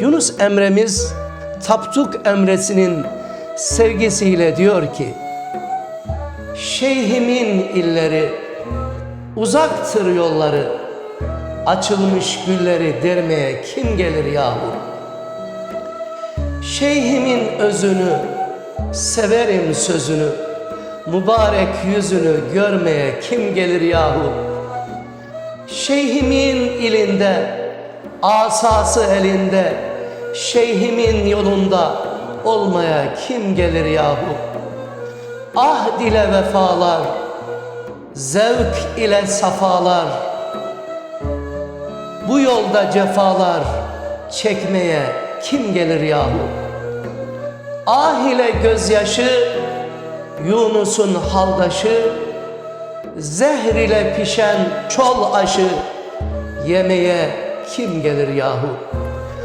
Yunus Emre'miz Tapduk Emre'sinin sevgisiyle diyor ki Şeyhimin illeri uzaktır yolları Açılmış gülleri dermeye kim gelir yahu? Şeyhimin özünü severim sözünü Mübarek yüzünü görmeye kim gelir yahu? Şeyhimin ilinde, asası elinde, şeyhimin yolunda olmaya kim gelir yahu? Ah dile vefalar, zevk ile safalar, bu yolda cefalar çekmeye kim gelir yahu? Ah ile gözyaşı, Yunus'un haldaşı, Zehr ile pişen çol aşı yemeye kim gelir yahu?